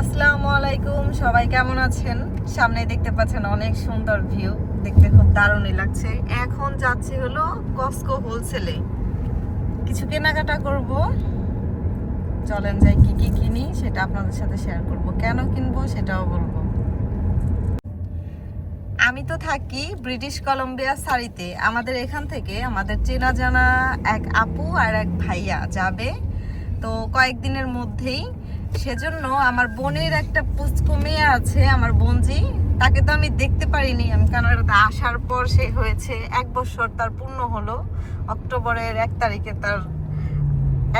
আসসালামু আলাইকুম, সবাই কেমন আছেন? সামনে দেখতে পাচ্ছেন অনেক সুন্দর ভিউ দেখতে খুব দারুণই লাগছে। এখন যাচ্ছি হলো কস্কো হোলসেলে কিছু কেনাকাটা করব। চলেন যাই কি কি কিনি, সেটা আপনাদের সাথে শেয়ার করব। কেন কিনবো সেটাও বলব। আমি তো থাকি ব্রিটিশ কলম্বিয়া সারিতে। আমাদের এখান থেকে আমাদের চেনা জানা এক আপু আর এক ভাইয়া যাবে। তো কয়েকদিনের মধ্যেই সেজন্য আমার বোনের একটা পুচকু মেয়ে আছে আমার বোনজি। তাকে তো আমি দেখতে পারিনি। আমি কানাডাতে আসার পর সে হয়েছে এক বছর তার পূর্ণ হলো। অক্টোবরের এক তারিখে তার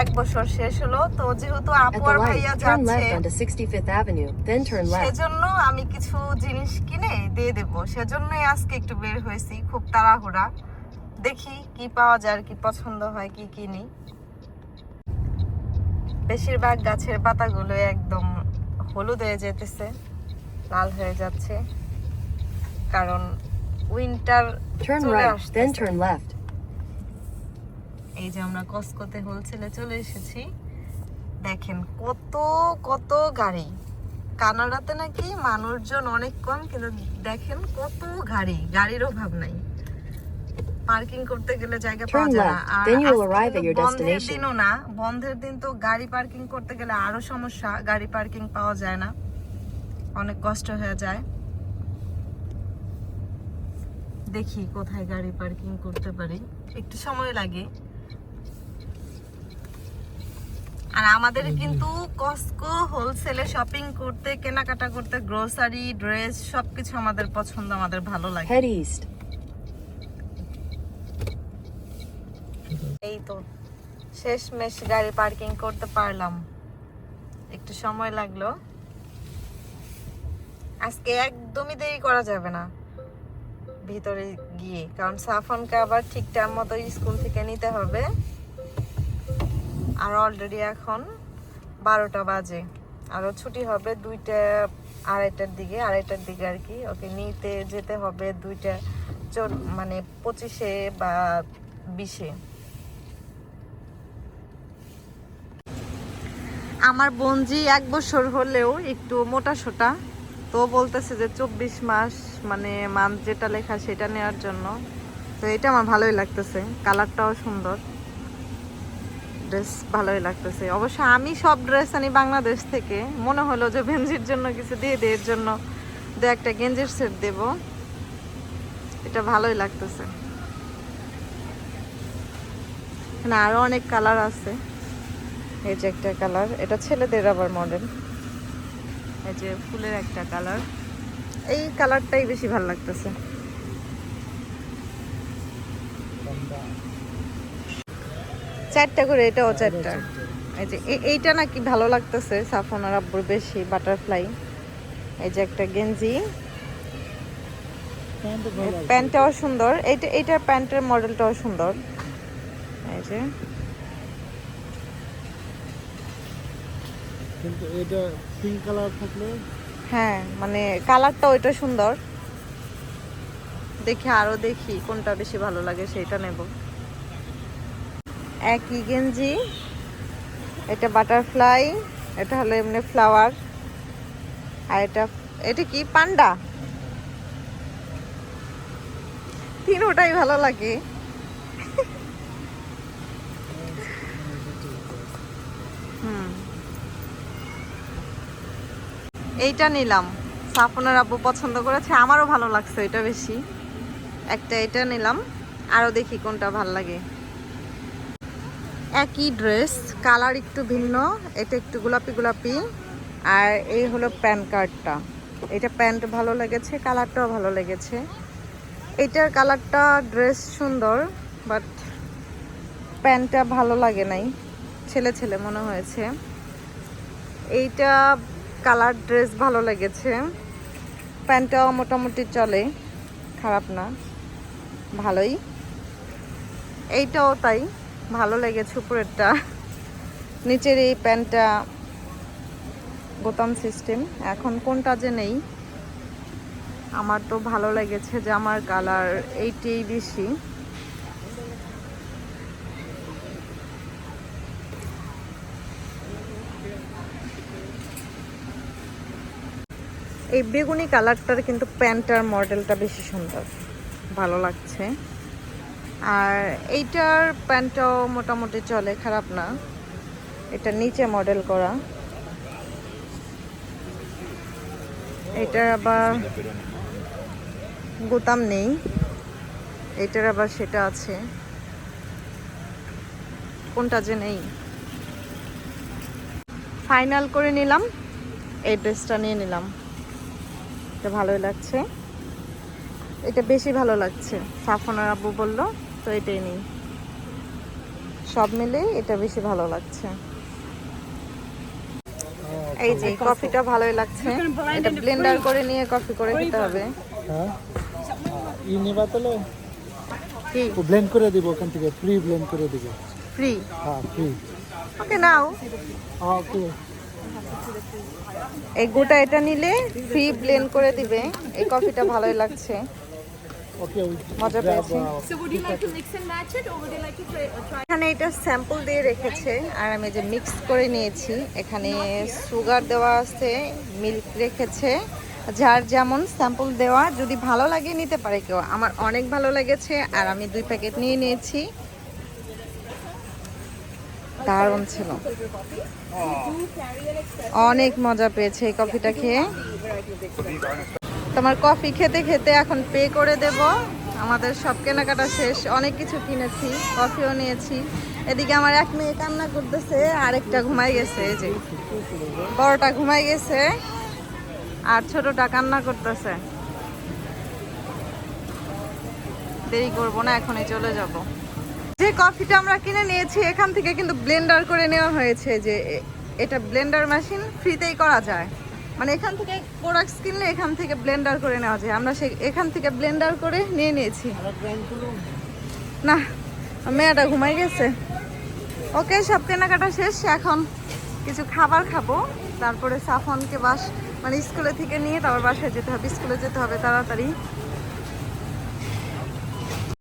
এক বছর শেষ হলো। তো যেহেতু আপু আর ভাইয়া যাচ্ছে left onto 65th Avenue, then turn left. সেজন্য আমি কিছু জিনিস কিনে দিয়ে দেবো। সেজন্যই আজকে একটু বের হয়েছি খুব তাড়াহুড়া। দেখি কি পাওয়া যায় কি পছন্দ হয় কি কিনি। বেশিরভাগ গাছের পাতাগুলো একদম হলুদ হয়ে যেতেছে লাল হয়ে যাচ্ছে কারণ উইন্টার. এই যে আমরা কসকোতে হোলসেলে চলে এসেছি। দেখেন কত কত গাড়ি। কানাডাতে নাকি মানুষজন অনেক কম কিন্তু দেখেন কত গাড়ি গাড়ির অভাব নাই। পার্কিং করতে গেলে জায়গা পাওয়া যায় না। আর then you will আজকে arrive কিন্তু at your বন্ধের দিনও না। বন্ধের দিন তো গাড়ি পার্কিং করতে গেলে আরও সমস্যা। গাড়ি পার্কিং পাওয়া যায় না। অনেক কষ্ট হয়ে যায়। দেখি কোথায় গাড়ি পার্কিং করতে পারি। একটু সময় লাগে। আর আমাদের কিন্তু কস্কো হোলসেলে শপিং করতে কেনাকাটা করতে গ্রোসারি ড্রেস সবকিছু আমাদের পছন্দ আমাদের ভালো লাগে। এই তো শেষ মেশ গাড়ি পার্কিং করতে পারলাম। একটু সময় লাগল। আজকে একদমই দেরি করা যাবে না ভিতরে গিয়ে, কারণ সাফনকে আবার ঠিক টাইম মতো স্কুল থেকে নিতে হবে। আর অলরেডি এখন বারোটা বাজে। আরও ছুটি হবে দুইটা, আড়াইটার দিকে আড়াইটার দিকে আর কি। ওকে নিতে যেতে হবে দুইটা মানে পঁচিশে বা বিশে। আমার বোনজি এক বছর হলেও একটু মোটা সোটা। তো বলতেছে যে চব্বিশ মাস মানে মান্থ যেটা লেখা সেটা নেওয়ার জন্য। তো এটা আমার ভালোই লাগতেছে। কালারটাও সুন্দর। ড্রেস ভালোই লাগতেছে। অবশ্য আমি সব ড্রেস আনি বাংলাদেশ থেকে। মনে হলো যে ভেঞ্জির জন্য কিছু দিয়ে দিয়ে এর জন্য দু একটা গেঞ্জির সেট দেব। এটা ভালোই লাগতেছে। এখানে আরও অনেক কালার আছে। এই যে একটা কালার এটা ছেলেদের আবার মডেল এই যে ফুলের একটা কালার। এই কালারটাই বেশি ভালো লাগতেছে। চারটা করে এটাও চারটা। এই যে এইটা নাকি ভালো লাগতেছে সাফন আর আব্বুর বেশি বাটারফ্লাই। এই যে একটা গেঞ্জি। প্যান্টটাও সুন্দর। এইটা এইটার প্যান্টের মডেলটাও সুন্দর। এই যে। কিন্তু এটা পিঙ্ক কালার থাকলে? হ্যাঁ মানে কালারটা ওইটা সুন্দর। দেখি আরও দেখি কোনটা বেশি ভালো লাগে সেটা নেব। একই গেঞ্জি, এটা বাটারফ্লাই এটা হলো এমনি ফ্লাওয়ার আর এটা এটা কি? পান্ডা। তিনোটাই ভালো লাগে। এইটা নিলাম। সাফনের আব্বু পছন্দ করেছে, আমারও ভালো লাগছে এটা বেশি। একটা এটা নিলাম, আরও দেখি কোনটা ভালো লাগে। একই ড্রেস, কালার একটু ভিন্ন, এটা একটু গোলাপি গোলাপি, আর এই হলো প্যান কার্ডটা। এটা প্যান্ট ভালো লেগেছে, কালারটাও ভালো লেগেছে। এটার কালারটা ড্রেস সুন্দর, বাট প্যান্টটা ভালো লাগে নাই। ছেলে ছেলে মনে হয়েছে। এইটা কালার ড্রেস ভালো লেগেছে। প্যান্টটাও মোটামুটি চলে, খারাপ না, ভালোই। এইটাও তাই, ভালো লেগেছে উপরেরটা। নিচের এই প্যান্টটা বোতাম সিস্টেম, এখন কোনটা যে নেই, আমার তো ভালো লেগেছে যে আমার কালার এইটাই বেশি। এই বেগুনি কালারটার কিন্তু প্যান্টার মডেলটা বেশি সুন্দর। ভালো লাগছে। আর এইটার প্যান্টটাও মোটামুটি চলে, খারাপ না। এটা নিচে মডেল করা। এটার আবার বোতাম নেই। এটার আবার সেটা আছে। কোনটা যে নেই। ফাইনাল করে নিলাম। এই ড্রেসটা নিয়ে নিলাম। এটা ভালোই লাগছে। এটা বেশি ভালো লাগছে সাফনের আব্বু বলল তো এটাই নিই। সব মিলে এটা বেশি ভালো লাগছে। এই যে কফিটা ভালোই লাগছে। এটা ব্লেন্ডার করে নিয়ে কফি করে খেতে হবে। হ্যাঁ? ই নেবা তাহলে? কি? ও ব্লেন্ড করে দিব ওখান থেকে ফ্রি ব্লেন্ড করে দিব। ফ্রি হ্যাঁ ফ্রি ওকে নাও। ওকে। এই গোটা এটা নিলে ফ্রি ব্লেন্ড করে দিবে। এই কফিটা ভালোই লাগছে। মজা পেয়েছি। Uh, try এখানে এটা স্যাম্পল দিয়ে রেখেছে আর আমি যে মিক্স করে নিয়েছি। এখানে সুগার দেওয়া আছে মিল্ক রেখেছে। যার যেমন স্যাম্পল দেওয়া যদি ভালো লাগে নিতে পারে কেউ। আমার অনেক ভালো লেগেছে আর আমি দুই প্যাকেট নিয়ে নিয়েছি। দারুণ ছিল। অনেক মজা পেয়েছে এই কফিটা খেয়ে। তোমার কফি খেতে খেতে এখন পে করে দেব। আমাদের সব কেনাকাটা শেষ। অনেক কিছু কিনেছি, কফিও নিয়েছি। এদিকে আমার এক মেয়ে কান্না করতেছে, আরেকটা ঘুমাই গেছে, এই যে। বড়টা ঘুমাই গেছে, আর ছোটটা কান্না করতেছে। দেরি করব না, এখনই চলে যাব। যে কফিটা আমরা কিনে নিয়েছি, এখান থেকে কিন্তু ব্লেন্ডার করে নেওয়া হয়েছে যে এটা ব্লেন্ডার মেশিন ফ্রিতেই করা যায়। মানে এখান থেকে প্রোডাক্টস কিনলে এখান থেকে ব্লেন্ডার করে নেওয়া যায়। আমরা সে এখান থেকে ব্লেন্ডার করে নিয়ে নিয়েছি। না, মেয়েটা ঘুমাই গেছে। ওকে, সব কেনাকাটা শেষ, এখন কিছু খাবার খাব। তারপরে সাফনকে বাস মানে স্কুলে থেকে নিয়ে তারপর বাসায় যেতে হবে। স্কুলে যেতে হবে তাড়াতাড়ি।